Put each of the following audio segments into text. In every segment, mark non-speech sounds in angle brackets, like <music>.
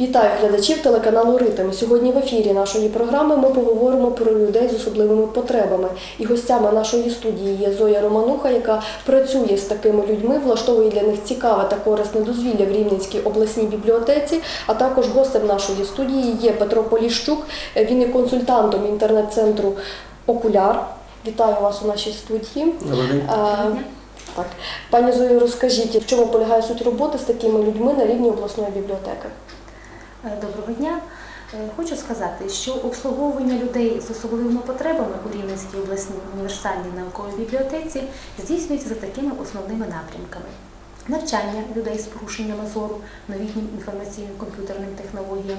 Вітаю глядачів телеканалу Ритм. Сьогодні в ефірі нашої програми ми поговоримо про людей з особливими потребами. І гостями нашої студії є Зоя Романуха, яка працює з такими людьми, влаштовує для них цікаве та корисне дозвілля в Рівненській обласній бібліотеці. А також гостем нашої студії є Петро Поліщук. Він є консультантом інтернет-центру Окуляр. Вітаю вас у нашій студії. Так, пані Зою, розкажіть, в чому полягає суть роботи з такими людьми на рівні обласної бібліотеки? Е, Доброго дня. Е, Хочу сказати, що обслуговування людей з особливими потребами у Рівненській обласній універсальній науковій бібліотеці здійснюється за такими основними напрямками: навчання людей з порушеннями зору, новітнім інформаційним комп'ютерним технологіям,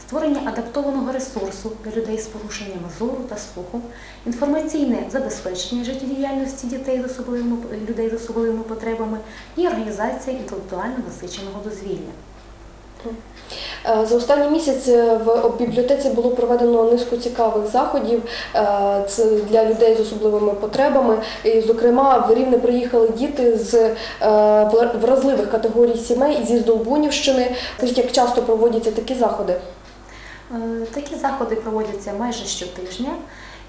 створення адаптованого ресурсу для людей з порушеннями зору та слуху, інформаційне забезпечення життєдіяльності дітей з особливими людей з особливими потребами і організація інтелектуально насиченого дозвілля. Е, За останній місяць е, в бібліотеці було проведено низку цікавих заходів е, для людей з особливими потребами. І, зокрема, в Рівне приїхали діти з вразливих категорій сімей зі Здолбунівщини. Скажіть, як часто проводяться такі заходи? Такі заходи проводяться майже щотижня.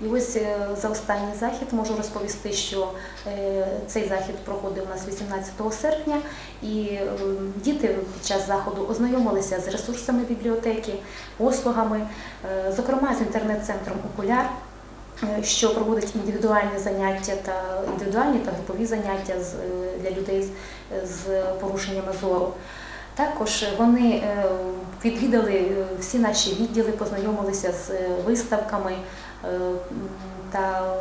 І ось е, за останній захід можу розповісти, що е, цей захід проходив у нас 18 серпня, і е, діти під час заходу ознайомилися з ресурсами бібліотеки, послугами, е, зокрема з інтернет-центром Окуляр. Що проводить індивідуальні заняття та індивідуальні та групові заняття для людей з, порушеннями зору. Також вони відвідали всі наші відділи, познайомилися з виставками та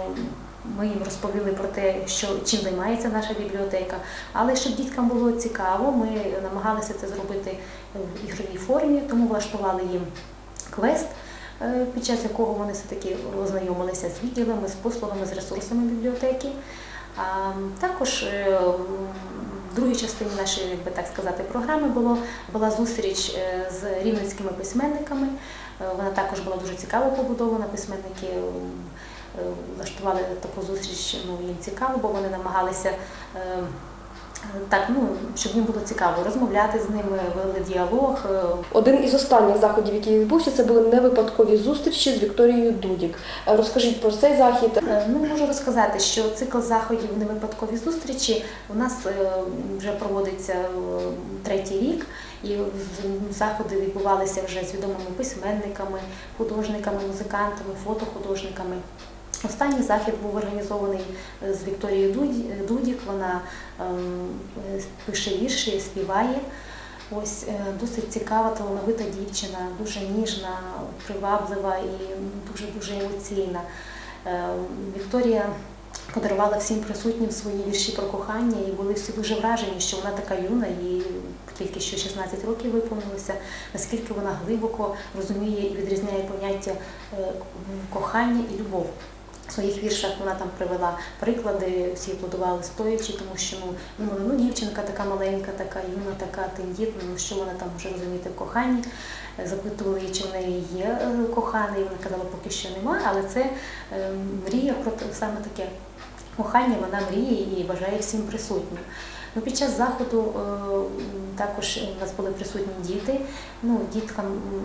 ми їм розповіли про те, що чим займається наша бібліотека. Але щоб діткам було цікаво, ми намагалися це зробити в ігровій формі, тому влаштували їм квест, е, під час якого вони все-таки ознайомилися з відділами, з послугами, з ресурсами бібліотеки. А також е, в другій частині нашої, як би так сказати, програми було, була зустріч е, з рівненськими письменниками. Е, Вона також була дуже цікаво побудована. Письменники е, е, влаштували таку зустріч, ну їм цікаво, бо вони намагалися. Так, ну щоб їм було цікаво розмовляти з ними, вели діалог. е, Один із останніх заходів, який відбувся, це були невипадкові зустрічі з Вікторією Дудік. Е, Розкажіть про цей захід. Е, Ну, можу розказати, що цикл заходів невипадкові зустрічі у нас вже проводиться третій рік, і заходи відбувалися вже з відомими письменниками, художниками, музикантами, фотохудожниками. Останній захід був організований е, з Вікторією Дудік. Вона е, пише вірші, співає. Ось е, досить цікава, талановита дівчина, дуже ніжна, приваблива і дуже дуже емоційна. Е, Вікторія подарувала всім присутнім свої вірші про кохання, і були всі дуже вражені, що вона така юна, їй тільки що 16 років виповнилося, наскільки вона глибоко розуміє і відрізняє поняття е, кохання і любов. В своїх віршах вона там привела приклади, всі аплодували стоячи, тому що ну, думали, ну дівчинка така маленька, така юна, така тендітна, ну що вона там може розуміти в коханні. Е, Запитували її, чи в неї є е, коханий. Вона казала, поки що немає, але це е, мрія про саме таке кохання, вона мріє і бажає всім присутнім. Ну, під час заходу е, також у нас були присутні діти. Ну, діткам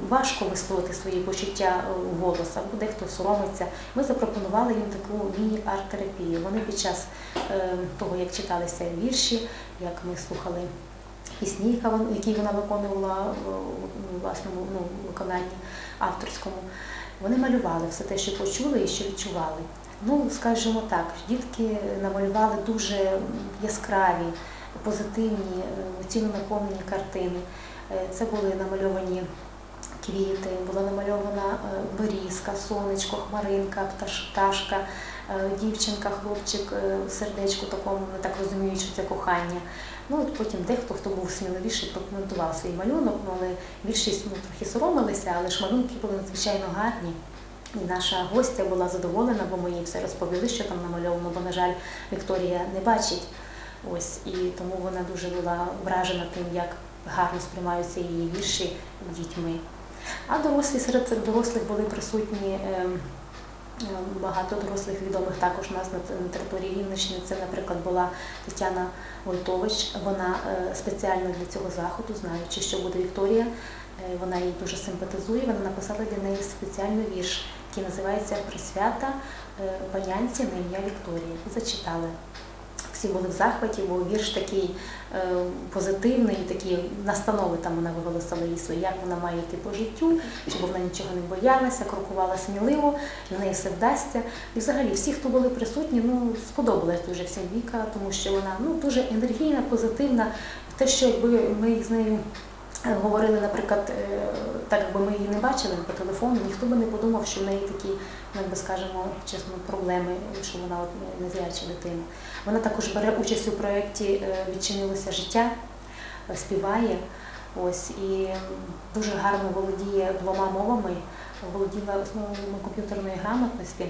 важко висловити свої почуття е, у голос, або дехто соромиться. Ми запропонували їм таку міні-арт-терапію. Вони під час е, того, як читалися вірші, як ми слухали пісні, які вона виконувала у власному ну, виконанні авторському, вони малювали все те, що почули і що відчували. Ну, скажімо так, дітки намалювали дуже яскраві, позитивні, емоційно наповнені картини. Е, Це були намальовані квіти, була намальована е, берізка, сонечко, хмаринка, пташ- пташка, е, дівчинка, хлопчик, е, сердечко такому, не так розуміють, що це кохання. Ну от потім дехто, хто був сміливіший, прокоментував свій малюнок, ну, але більшість ну, трохи соромилися, але ж малюнки були надзвичайно гарні. І наша гостя була задоволена, бо ми їй все розповіли, що там намальовано, бо, на жаль, Вікторія не бачить. Ось і тому вона дуже була вражена тим, як гарно сприймаються її вірші дітьми. А дорослі серед цих дорослих були присутні ем, ем, багато дорослих відомих також у нас на, території Рівненщини. Це, наприклад, була Тетяна Войтович. Вона е, спеціально для цього заходу, знаючи, що буде Вікторія, Е, Вона їй дуже симпатизує. Вона написала для неї спеціальний вірш, який називається Присвята е, панянці на ім'я Вікторія. І зачитали. Всі були в захваті, бо вірш такий е, позитивний, такі настанови там вона виголосила її свої, як вона має йти по життю, щоб вона нічого не боялася, крокувала сміливо, в неї все вдасться. І взагалі всі, хто були присутні, ну сподобалась дуже всім Віка, тому що вона ну дуже енергійна, позитивна. Те, що якби ми з нею говорили, наприклад, е, так якби ми її не бачили по телефону, ніхто би не подумав, що в неї такі, ну, як би скажемо, чесно, проблеми, що вона от не- незряча дитина. Вона також бере участь у проєкті е, Відчинилося життя, е, співає. Ось і дуже гарно володіє двома мовами, володіла основами комп'ютерної грамотності.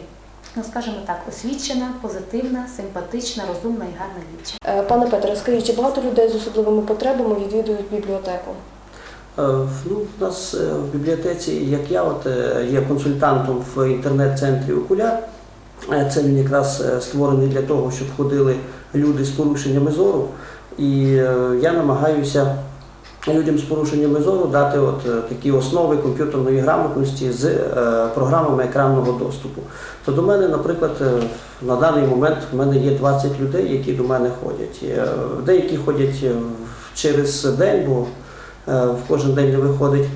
Ну, скажімо так, освічена, позитивна, симпатична, розумна і гарна дівчина. Е, Пане Петре, скажіть, чи багато людей з особливими потребами відвідують бібліотеку? Е, Ну, в нас е, в бібліотеці, як я, от е, є консультантом в інтернет-центрі Окуляр. Це він якраз створений для того, щоб ходили люди з порушеннями зору. І я намагаюся людям з порушеннями зору дати от такі основи комп'ютерної грамотності з програмами екранного доступу. То до мене, наприклад, на даний момент в мене є 20 людей, які до мене ходять. Деякі ходять через день, бо в кожен день не виходить.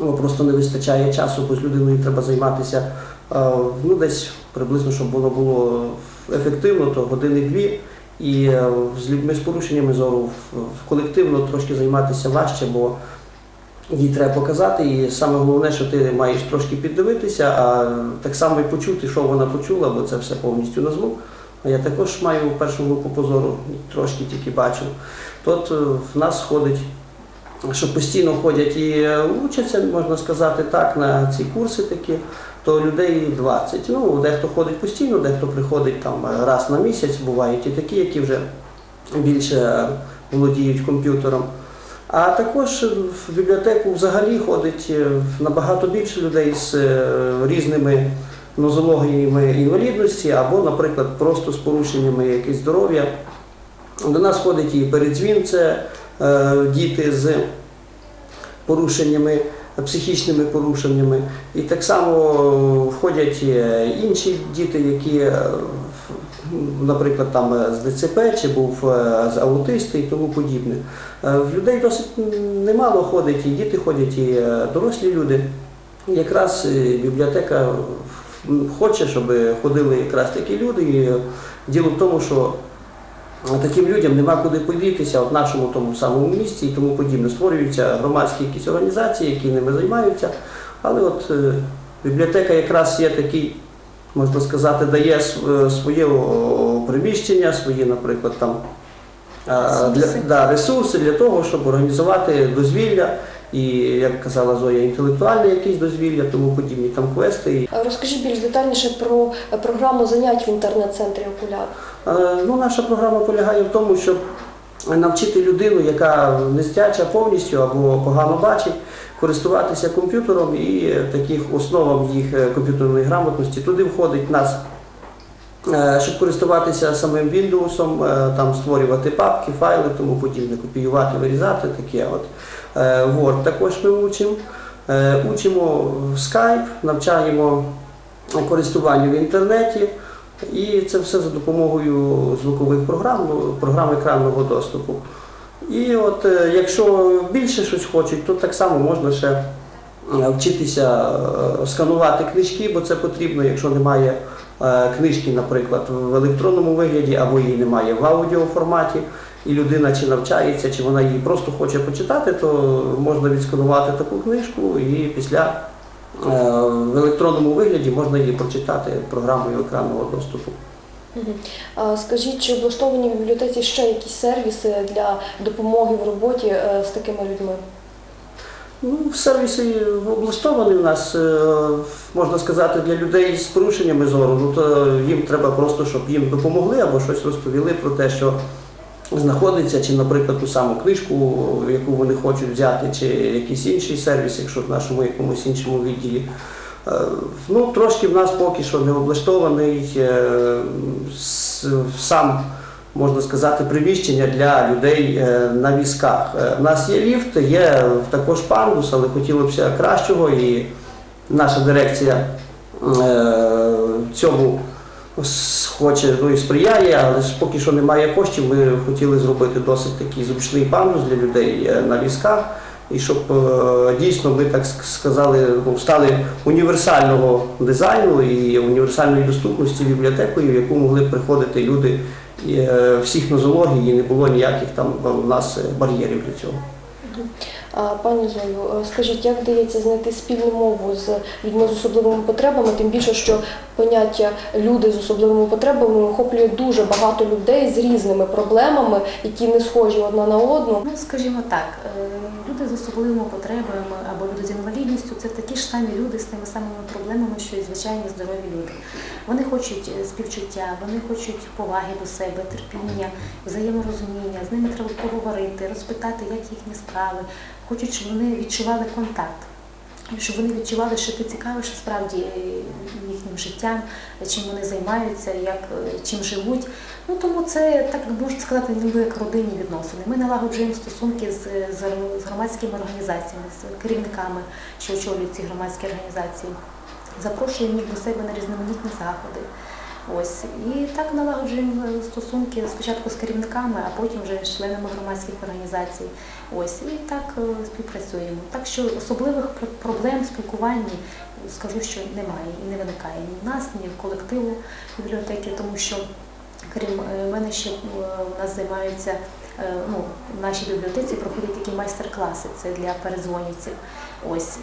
Ну, просто не вистачає часу, бо з людиною треба займатися е, ну, десь приблизно, щоб воно було ефективно, то години-дві. І е, з людьми з порушеннями зору колективно трошки займатися важче, бо їй треба показати. І саме головне, що ти маєш трошки піддивитися, а так само і почути, що вона почула, бо це все повністю на звук. А я також маю першу групу позору, трошки тільки бачу. Тут е, в нас ходить що постійно ходять і е, учаться, можна сказати так, на ці курси такі, то людей 20. Ну, дехто ходить постійно, дехто приходить там е, раз на місяць, бувають і такі, які вже більше володіють комп'ютером. А також в бібліотеку взагалі ходить е, набагато більше людей з різними нозологіями інвалідності або, наприклад, просто з порушеннями якихось здоров'я. До нас ходить і передзвін, це діти з порушеннями, психічними порушеннями. І так само входять е, інші діти, які, е, наприклад, там е, з ДЦП чи був е, з аутисти і тому подібне. Е, В людей досить немало ходить, і діти ходять, і е, дорослі люди. Якраз е, бібліотека хоче, щоб ходили якраз такі люди. І е, діло в тому, що Таким людям нема куди подітися в нашому тому самому місті і тому подібне. Створюються громадські якісь організації, які ними займаються. Але от е, бібліотека якраз є такий, можна сказати, дає е, своє приміщення, свої, наприклад, там для, да, ресурси для того, щоб організувати дозвілля. І, як казала Зоя, інтелектуальне якісь дозвілля, тому подібні там квести. Розкажіть більш детальніше про е, програму занять в інтернет-центрі Окуляр. Е, Ну, наша програма полягає в тому, щоб навчити людину, яка нестяча повністю або погано бачить, користуватися комп'ютером і таких основам їх е, комп'ютерної грамотності. Туди входить нас, е, щоб користуватися самим Windows, там створювати папки, файли, тому подібне, копіювати, вирізати таке. От. Word також ми учимо. Учимо Skype, навчаємо користуванню в інтернеті. І це все за допомогою звукових програм, програм екранного доступу. І от е, якщо більше щось хочуть, то так само можна ще е, вчитися е, сканувати книжки, бо це потрібно, якщо немає книжки, наприклад, в електронному вигляді або її немає в аудіоформаті, і людина чи навчається, чи вона її просто хоче почитати, то можна відсканувати таку книжку і після в електронному вигляді можна її прочитати програмою екранного доступу. Скажіть, чи облаштовані в бібліотеці ще якісь сервіси для допомоги в роботі е, з такими людьми? Ну, сервіси облаштовані у нас, е, можна сказати, для людей з порушеннями зору. Ну то їм треба просто, щоб їм допомогли або щось розповіли про те, що знаходиться, чи, наприклад, ту саму книжку, яку вони хочуть взяти, чи якийсь інший сервіс, якщо в нашому якомусь іншому відділі. Е, Ну, трошки в нас поки що не облаштований е, сам можна сказати, приміщення для людей е, на візках. У нас є ліфт, є також пандус, але хотілося б кращого, і наша дирекція цьому хоче ну, і сприяє, але ж поки що немає коштів. Ми хотіли зробити досить такий зручний пандус для людей е, на візках. І щоб е, дійсно ми так сказали, ну, стали універсального дизайну і універсальної доступності бібліотекою, в яку могли приходити люди е, всіх нозологій, і не було ніяких там у нас бар'єрів для цього. Пані Зою, е, скажіть, як вдається знайти спільну мову з людьми з особливими потребами, тим більше, що поняття люди з особливими потребами охоплює дуже багато людей з різними проблемами, які не схожі одна на одну. Ну, скажімо так, е, люди з особливими потребами або люди з інвалідністю це такі ж самі люди з тими самими проблемами, що і звичайні здорові люди. Вони хочуть е, співчуття, вони хочуть поваги до себе, терпіння, взаєморозуміння. З ними треба поговорити, розпитати, як їхні справи. Хочуть, щоб вони відчували контакт. Щоб вони відчували, що ти цікавишся справді е, їхнім життям, чим вони займаються, як, е, чим живуть. Ну тому це так можна сказати, ніби як родинні відносини. Ми налагоджуємо стосунки з, з, з громадськими організаціями, з керівниками, що очолюють ці громадські організації. Запрошуємо їх до себе на різноманітні заходи. Ось і так налагоджуємо стосунки спочатку з керівниками, а потім вже з членами громадських організацій. Ось і так е, співпрацюємо. Так що особливих проблем в спілкуванні скажу, що немає і не виникає ні в нас, ні в колективу бібліотеки, тому що крім е, мене ще е, у нас займаються ну, в нашій бібліотеці проходять такі майстер-класи, це для перезвонівців. Ось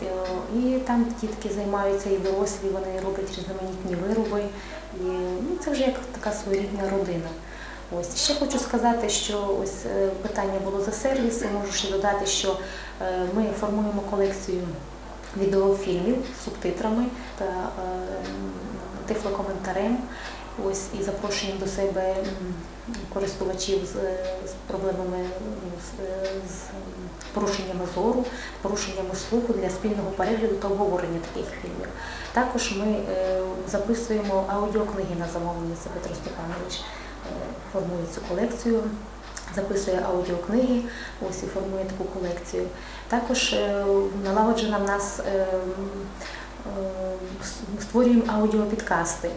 і там дітки займаються і дорослі, вони роблять різноманітні вироби. І ну, це вже як така своєрідна родина. Ось ще хочу сказати, що ось е, питання було за сервіси. Можу ще додати, що е, ми формуємо колекцію відеофільмів з субтитрами та е, тифлокоментарем. Ось і запрошуємо до себе користувачів з, з проблемами ну, з, з порушеннями зору, порушеннями слуху для спільного перегляду та обговорення таких фільмів. Також ми е, записуємо аудіокниги на замовлення. Це Петро Степанович е, формує цю колекцію, записує аудіокниги, ось і формує таку колекцію. Також е, налагоджена в нас створюємо аудіопідкасти.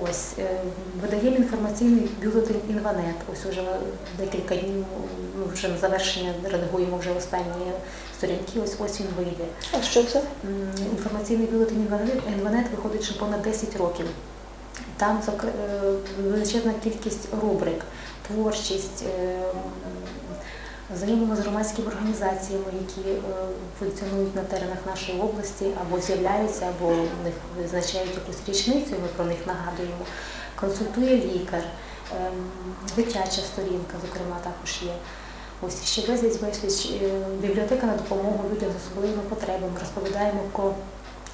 Ось е, видаємо інформаційний бюлетень Інванет. Ось уже декілька днів ну, вже на завершення редагуємо вже останні сторінки. Ось ось він вийде. А що це? Інформаційний бюлетень «Інвалід» «Інванет» виходить вже понад 10 років. Там е, величезна кількість рубрик, творчість, знайомимо з громадськими організаціями, які е, функціонують на теренах нашої області, або з'являються, або в них визначають якусь річницю, ми про них нагадуємо. Консультує лікар, ем, дитяча сторінка, зокрема, також є. Ось ще безліч безліч бібліотека на допомогу людям з особливими потребами. Розповідаємо про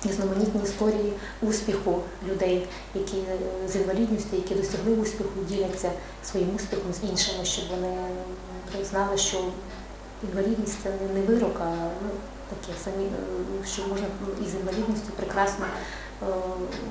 різноманітні історії успіху людей, які е, з інвалідністю, які досягли успіху, діляться своїм успіхом з іншими, щоб вони е, знали, що інвалідність це не- вирок, а ну, таке самі, е, що можна із інвалідністю прекрасно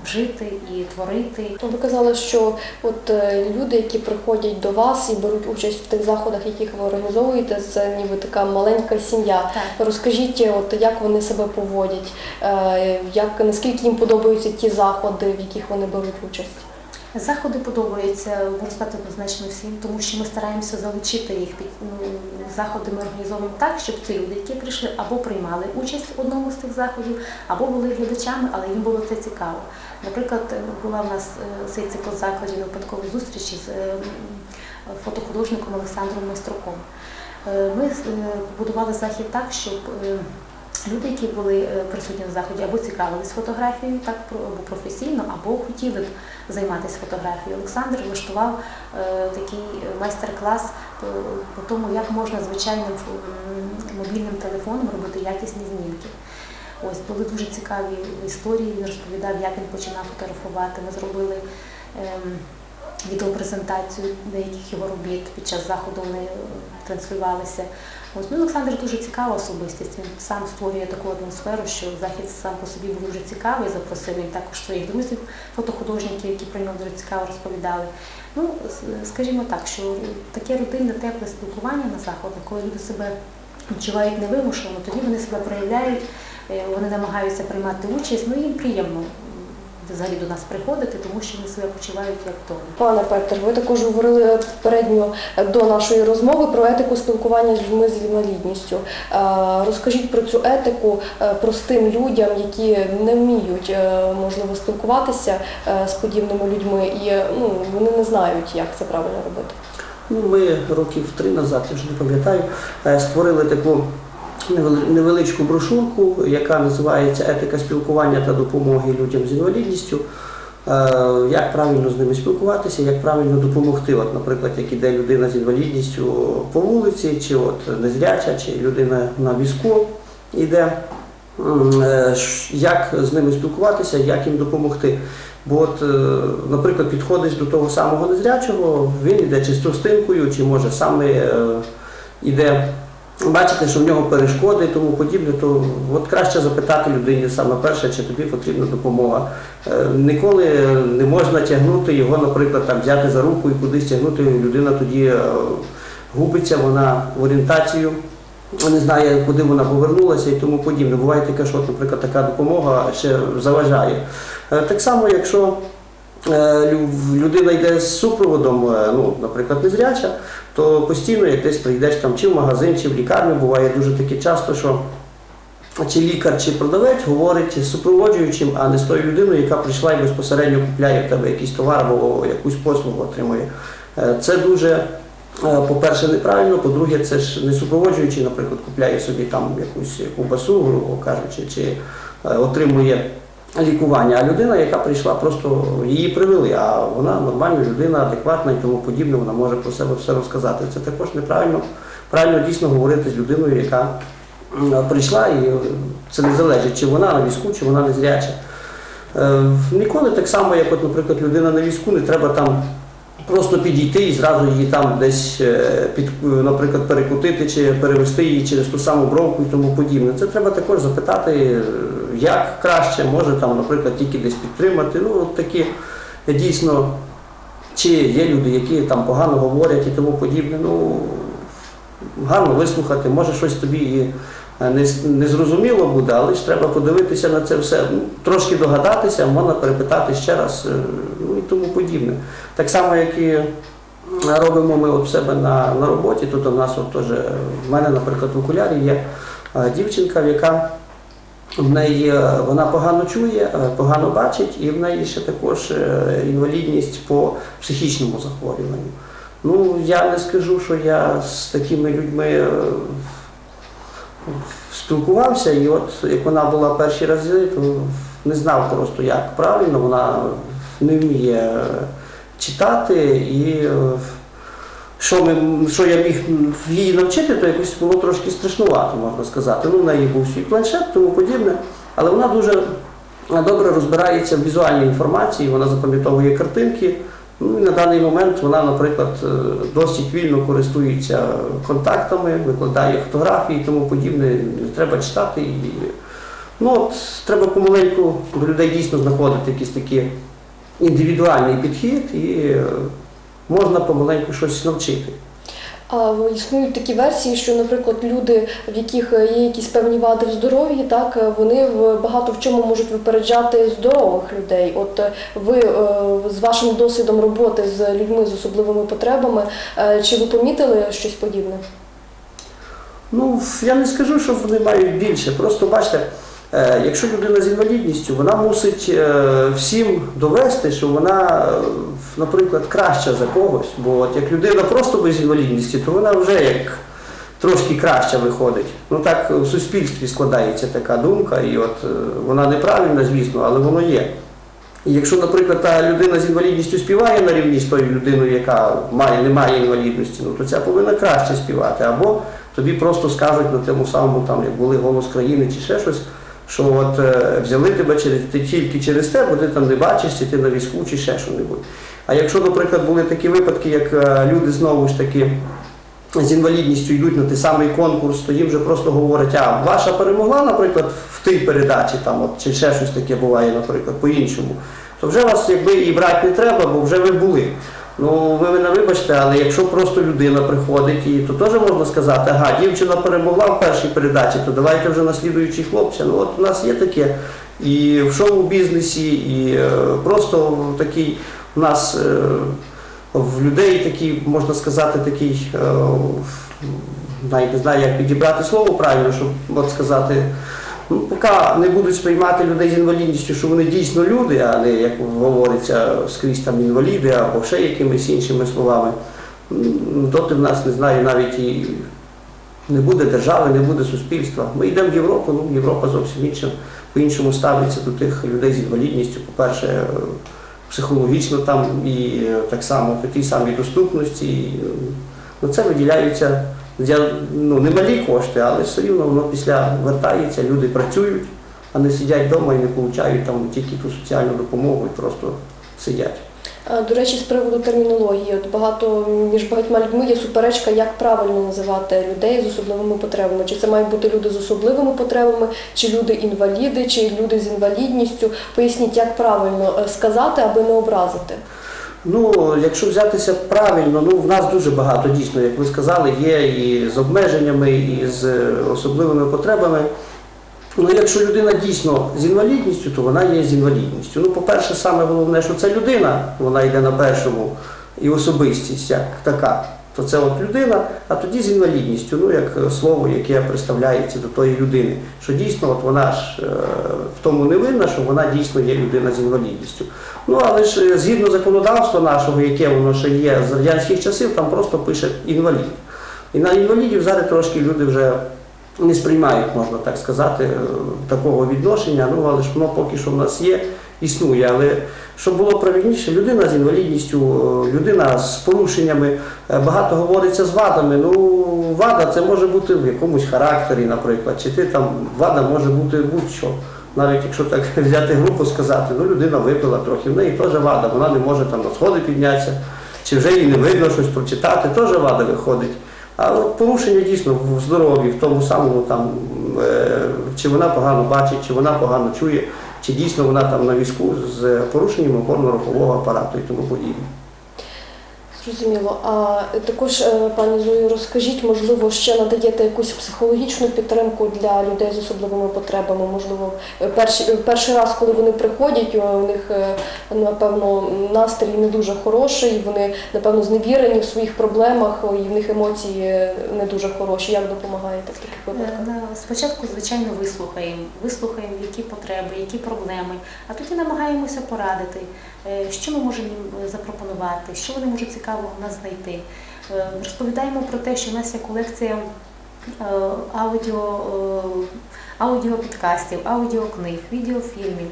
жити і творити. Ви казали, що от е, люди, які приходять до вас і беруть участь в тих заходах, яких ви організовуєте, це ніби така маленька сім'я. Так. Розкажіть, от як вони себе поводять, е, як наскільки їм подобаються ті заходи, в яких вони беруть участь? Заходи подобаються сказати однозначно всім, тому що ми стараємося залучити їх заходи. Ми організовуємо так, щоб ці люди, які прийшли або приймали участь в одному з цих заходів, або були глядачами, але їм було це цікаво. Наприклад, була в нас е, цей цикл закладів випадкові зустрічі з е, фотохудожником Олександром Майструком. Е, Ми е, побудували захід так, щоб е, люди, які були е, присутні на заході, або цікавились фотографією, так або професійно, або хотіли б займатися фотографією. Олександр влаштував е, такий майстер-клас по, тому, як можна звичайним мобільним телефоном робити якісні знімки. Ось були дуже цікаві історії. Він розповідав, як він починав фотографувати. Ми зробили ем, відеопрезентацію деяких його робіт під час заходу вони е, транслювалися. Ось, ну, Олександр дуже цікава особистість. Він сам створює таку атмосферу, що захід сам по собі був дуже цікавий. Запросив він також своїх друзів, фотохудожників, які про нього дуже цікаво розповідали. Ну, скажімо так, що таке родинне тепле спілкування на заходах, коли люди себе відчувають невимушено, тоді вони себе проявляють, е, вони намагаються приймати участь. Ну їм приємно взагалі до нас приходити, тому що вони себе почувають як вдома. Пане Петер, ви також говорили попередньо е, до нашої розмови про етику спілкування з людьми з інвалідністю. Е, Розкажіть про цю етику е, простим людям, які не вміють е, можливо спілкуватися е, з подібними людьми, і е, ну вони не знають, як це правильно робити. Ну, ми років три назад, я вже не пам'ятаю, е, створили таку невеличку брошурку, яка називається Етика спілкування та допомоги людям з інвалідністю. Е, Як правильно з ними спілкуватися, як правильно допомогти. От, наприклад, як іде людина з інвалідністю по вулиці, чи от незряча, чи людина на візку йде. Е, Як з ними спілкуватися, як їм допомогти. Бо от, е, наприклад, підходиш до того самого незрячого, він йде чи з тростинкою, чи може сам е, іде, бачите, що в нього перешкоди і тому подібне, то от краще запитати людині саме перше, чи тобі потрібна допомога. Е, Ніколи не можна тягнути його, наприклад, там, взяти за руку і кудись тягнути, людина тоді е, губиться, вона в орієнтацію не знає, куди вона повернулася і тому подібне. Буває таке, що, наприклад, така допомога ще заважає. Е, Так само, якщо людина йде з супроводом, ну, наприклад, незряча, то постійно, як десь прийдеш там чи в магазин, чи в лікарню, буває дуже таки часто, що чи лікар, чи продавець говорить супроводжуючим, а не з тою людиною, яка прийшла і безпосередньо купляє в тебе якийсь товар або якусь послугу отримує. Е, Це дуже, е, по-перше, неправильно, по-друге, це ж не супроводжуючий, наприклад, купляє собі там якусь ковбасу, грубо кажучи, чи е, отримує лікування, а людина, яка прийшла, просто її привели, а вона нормальна людина, адекватна і тому подібне, вона може про себе все розказати. Це також неправильно. Правильно дійсно говорити з людиною, яка прийшла, і е, це не залежить, чи вона на візку, чи вона незряча. Е, Ніколи так само, як, от, наприклад, людина на візку, не треба там просто підійти і зразу її там десь, е, під, е, наприклад, перекутити чи перевести її через ту саму бровку і тому подібне. Це треба також запитати, е, як краще, може там, наприклад, тільки десь підтримати. Ну, от такі дійсно, чи є люди, які там погано говорять і тому подібне. Ну, гарно вислухати, може щось тобі і е, не, буде, але ж треба подивитися на це все, ну, трошки догадатися, можна перепитати ще раз, тому подібне. Так само, як і робимо ми от себе на, на роботі, тут у нас от теж, е, в мене, наприклад, в окулярі є е, дівчинка, яка в неї е, вона погано чує, е, погано бачить, і в неї ще також е, інвалідність по психічному захворюванню. Ну, я не скажу, що я з такими людьми е, спілкувався, і от як вона була перші рази, то не знав просто, як правильно, вона не вміє читати і е, що, ми, що я міг її навчити, то якось було трошки страшнувато, можна сказати. Ну, в неї був свій планшет, тому подібне, але вона дуже добре розбирається в візуальній інформації, вона запам'ятовує картинки. Ну, і на даний момент вона, наприклад, е, досить вільно користується контактами, викладає фотографії і тому подібне. Не треба читати. І, ну, от, треба помаленьку до людей дійсно знаходити якийсь такий індивідуальний підхід і е, можна помаленьку щось навчити. А існують такі версії, що, наприклад, люди, в яких є якісь певні вади в здоров'ї, так вони в багато в чому можуть випереджати здорових людей. От е, ви е, з вашим досвідом роботи з людьми з особливими потребами, е, чи ви помітили щось подібне? Ну, я не скажу, що вони мають більше. Просто бачите, е, якщо людина з інвалідністю, вона мусить е, всім довести, що вона, е, наприклад, краща за когось. Бо от як людина просто без інвалідності, то вона вже як трошки краще виходить. Ну так в суспільстві складається така думка, і от е, вона неправильна, звісно, але воно є. І якщо, наприклад, та людина з інвалідністю співає на рівні з тою людиною, яка має, не має інвалідності, ну, то ця повинна краще співати. Або тобі просто скажуть на тому самому, там, як були голос країни чи ще щось, Що от е, взяли тебе через ти тільки через те, бо ти там не бачиш, чи ти на візку, чи ще що-небудь. А якщо, наприклад, були такі випадки, як е, люди знову ж таки з інвалідністю йдуть на той самий конкурс, то їм вже просто говорять, а ваша перемогла, наприклад, в тій передачі, там, от, чи ще щось таке буває, наприклад, по-іншому, то вже вас якби і брати не треба, бо вже ви були. Ну, ви мене вибачте, але якщо просто людина приходить, і то теж можна сказати, ага, дівчина перемогла в першій передачі, то давайте вже наслідуючі хлопця. Ну от у нас є таке і в шоу-бізнесі, і е, просто такий у нас е, в людей такий, можна сказати, такий, е, навіть не знаю, як підібрати слово правильно, щоб от сказати. Ну, поки не будуть сприймати людей з інвалідністю, що вони дійсно люди, а не, як говориться, скрізь там інваліди або ще якимись іншими словами, доти в нас не знаю, навіть і не буде держави, не буде суспільства. Ми йдемо в Європу, ну Європа зовсім інша, по-іншому ставиться до тих людей з інвалідністю. По-перше, психологічно там і е, так само по тій самій доступності. Ну, це виділяються я, ну, немалі кошти, але все рівно воно після вертається, люди працюють, а не сидять вдома і не отримують там тільки ту соціальну допомогу і просто сидять. До речі, з приводу термінології, от багато між багатьма людьми є суперечка, як правильно називати людей з особливими потребами. Чи це мають бути люди з особливими потребами, чи люди інваліди, чи люди з інвалідністю. Поясніть, як правильно е, сказати, аби не образити. Ну, якщо взятися правильно, ну в нас дуже багато дійсно, як ви сказали, є і з обмеженнями, і з е, особливими потребами. Ну, якщо людина дійсно з інвалідністю, то вона є з інвалідністю. Ну, по-перше, саме головне, що це людина, вона йде на першому, і особистість як така, то це от людина, а тоді з інвалідністю, ну як слово, яке представляється до тої людини, що дійсно от вона ж е, в тому не винна, що вона дійсно є людина з інвалідністю. Ну але ж е, згідно законодавства нашого, яке воно ще є з радянських часів, там просто пише інвалід. І на інвалідів зараз трошки люди вже не сприймають, можна так сказати, е, такого відношення. Ну але ж воно поки що в нас є, існує. Але щоб було правильніше, людина з інвалідністю, е, людина з порушеннями, багато говориться з вадами. Ну, вада це може бути в якомусь характері, наприклад, чи ти там вада може бути будь-що. Навіть якщо так <laughs> взяти групу сказати, ну людина випила трохи, в неї теж вада, вона не може там на сходи піднятися, чи вже їй не видно щось прочитати, теж вада виходить. А порушення дійсно в здоров'ї, в тому самому там, е, чи вона погано бачить, чи вона погано чує, чи дійсно вона там на візку з порушенням опорно-рухового апарату і тому подібне. Зрозуміло. А також, е, пані Зою, розкажіть, можливо, ще надаєте якусь психологічну підтримку для людей з особливими потребами? Можливо, е, перший, е, перший раз, коли вони приходять, е, у них е, напевно настрій не дуже хороший, вони напевно зневірені в своїх проблемах, і в них емоції е, не дуже хороші. Як допомагаєте в таких випадках? Е, Спочатку, звичайно, вислухаємо, вислухаємо, які потреби, які проблеми, а тоді намагаємося порадити, е, що ми можемо їм запропонувати, що вони можуть цікавого нас знайти. Е, Розповідаємо про те, що в нас є колекція е, аудіо, е, аудіопідкастів, аудіокниг, відеофільмів.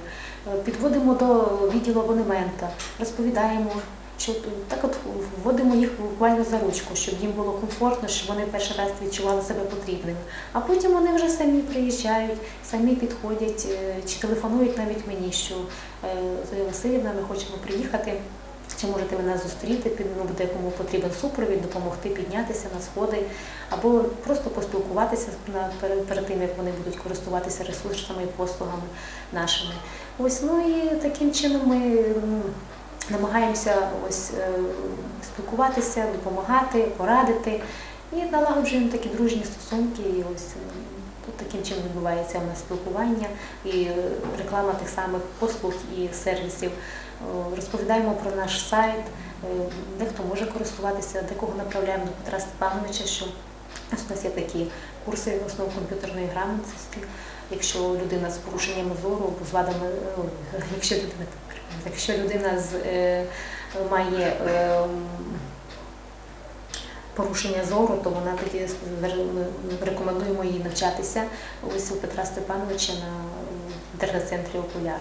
Підводимо до відділу абонемента, розповідаємо, що так от вводимо їх буквально за ручку, щоб їм було комфортно, щоб вони перший раз відчували себе потрібними. А потім вони вже самі приїжджають, самі підходять чи телефонують навіть мені, що Зоя Васильівна, ми хочемо приїхати. Чи можете нас зустріти, ну, буде кому потрібен супровід, допомогти піднятися на сходи, або просто поспілкуватися перед, тим, як вони будуть користуватися ресурсами і послугами нашими. Ось, ну і таким чином ми намагаємося ось е, спілкуватися, допомагати, порадити і налагоджуємо такі дружні стосунки. І ось таким чином відбувається у нас спілкування і е, реклама тих самих послуг і сервісів. Е, Розповідаємо про наш сайт, е, дехто може користуватися, декого направляємо до Петра Степановича, що у нас є такі курси основ комп'ютерної грамотності. Якщо людина з порушенням зору або з вадами, е, якщо людина, якщо людина з, має порушення зору, то вона тоді рекомендуємо їй навчатися ось у Петра Степановича на інтернет-центрі Окуляр.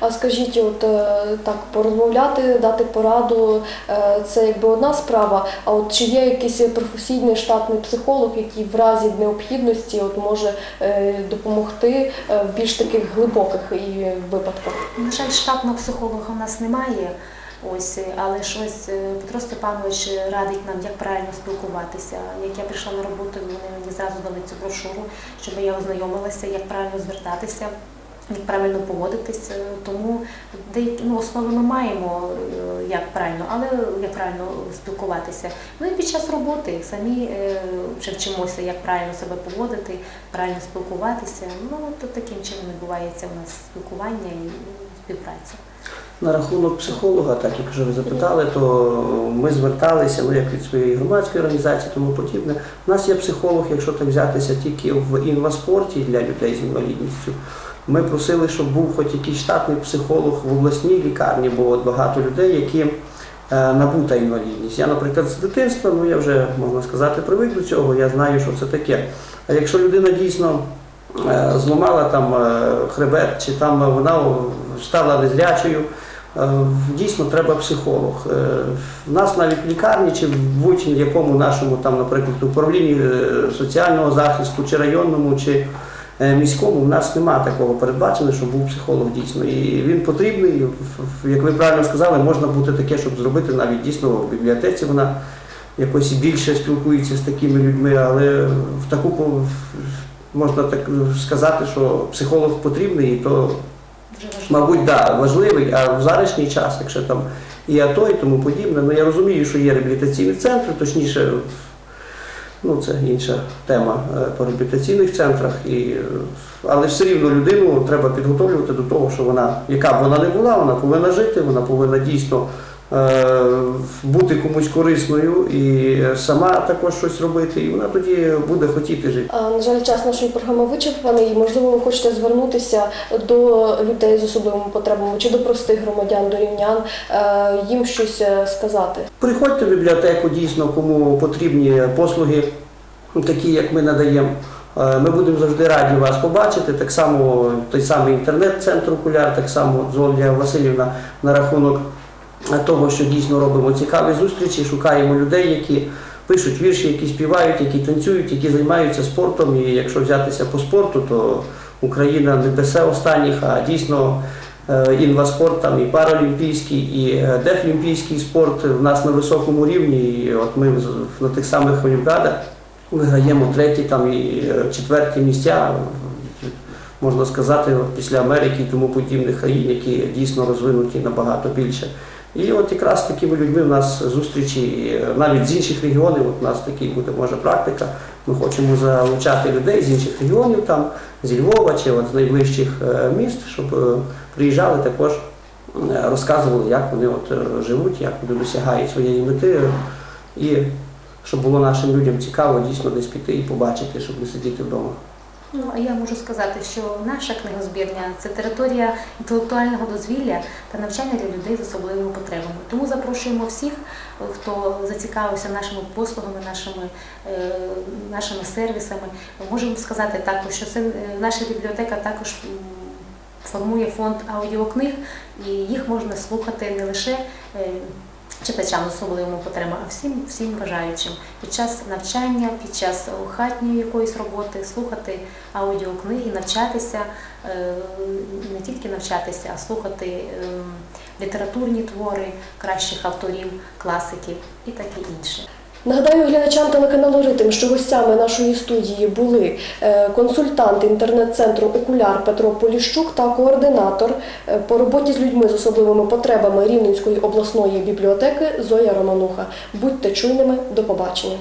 А скажіть, от е, так порозмовляти, дати пораду е, це якби одна справа. А от чи є якийсь професійний штатний психолог, який в разі необхідності от може е, допомогти в більш таких глибоких і випадках? На жаль, штатного психолога в нас немає. Ось, але щось Петро Степанович радить нам, як правильно спілкуватися. Як я прийшла на роботу, вони мені зразу дали цю брошуру, щоб я ознайомилася, як правильно звертатися, як правильно поводитися. Тому деякі ну, основи ми маємо, е, як правильно, але як правильно спілкуватися. Ну і під час роботи самі е, вже вчимося, як правильно себе поводити, правильно спілкуватися. Ну, то таким чином відбувається у нас спілкування і співпраця. На рахунок психолога, так як вже ви запитали, то ми зверталися, ну як від своєї громадської організації, тому подібне. У нас є психолог, якщо так взятися, тільки в інваспорті для людей з інвалідністю. Ми просили, щоб був хоч якийсь штатний психолог в обласній лікарні, бо от багато людей, які е, набута інвалідність. Я, наприклад, з дитинства, ну я вже можна сказати, привик до цього, я знаю, що це таке. А якщо людина дійсно е, зламала там е, хребет, чи там вона стала незрячою, дійсно треба психолог. В нас навіть в лікарні чи в будь-якому нашому там, наприклад, управлінні соціального захисту, чи районному, чи міському, в нас немає такого передбачено, щоб був психолог дійсно. І він потрібний, як ви правильно сказали, можна бути таке, щоб зробити навіть дійсно в бібліотеці вона якось більше спілкується з такими людьми, але в таку можна так сказати, що психолог потрібний, і то, мабуть, да, важливий, а в зарішній час, якщо там і АТО, і тому подібне, ну я розумію, що є реабілітаційні центри, точніше, ну це інша тема е, по реабілітаційних центрах, і, е, але все рівно людину треба підготовлювати до того, що вона, яка б вона не була, вона повинна жити, вона повинна дійсно бути комусь корисною і сама також щось робити, і вона тоді буде хотіти жити. А, На жаль, час нашої програми вичерпаний, і можливо ви хочете звернутися до людей з особливими потребами чи до простих громадян, до рівнян, е, їм щось е, сказати. Приходьте в бібліотеку дійсно, кому потрібні послуги, такі як ми надаємо. Е, Ми будемо завжди раді вас побачити. Так само той самий інтернет-центр окуляр, так само Золія Васильівна на рахунок того, що дійсно робимо цікаві зустрічі, шукаємо людей, які пишуть вірші, які співають, які танцюють, які займаються спортом. І якщо взятися по спорту, то Україна не несе останніх, а дійсно е, інваспорт, там і паралімпійський, і е, дефлімпійський спорт в нас на високому рівні. І от ми на тих самих олімпіадах виграємо треті там і е, четверті місця. Можна сказати, після Америки і тому подібних країн, які дійсно розвинуті набагато більше. І от якраз такими людьми в нас зустрічі е, навіть з інших регіонів. От у нас такий буде може практика. Ми хочемо залучати людей з інших регіонів, там зі Львова чи от з найближчих е, міст, щоб е, приїжджали також, розказували, як вони от живуть, як вони досягають своєї мети, і щоб було нашим людям цікаво дійсно десь піти і побачити, щоб не сидіти вдома. Ну, а я можу сказати, що наша книгозбірня це територія інтелектуального дозвілля та навчання для людей з особливими потребами. Тому запрошуємо всіх, е, хто зацікавився нашими послугами, нашими, е, нашими сервісами. Можемо сказати також, що це е, наша бібліотека також формує фонд аудіокниг, і їх можна слухати не лише. Е, Читачам особливо потреба, а всім всім бажаючим під час навчання, під час хатньої якоїсь роботи, слухати аудіокниги, навчатися, е, не тільки навчатися, а слухати е, літературні твори кращих авторів, класиків і таке інше. Нагадаю глядачам телеканалу Ритм, що гостями нашої студії були е, консультант інтернет-центру Окуляр Петро Поліщук та координатор е, по роботі з людьми з особливими потребами Рівненської обласної бібліотеки Зоя Романуха. Будьте чуйними, до побачення.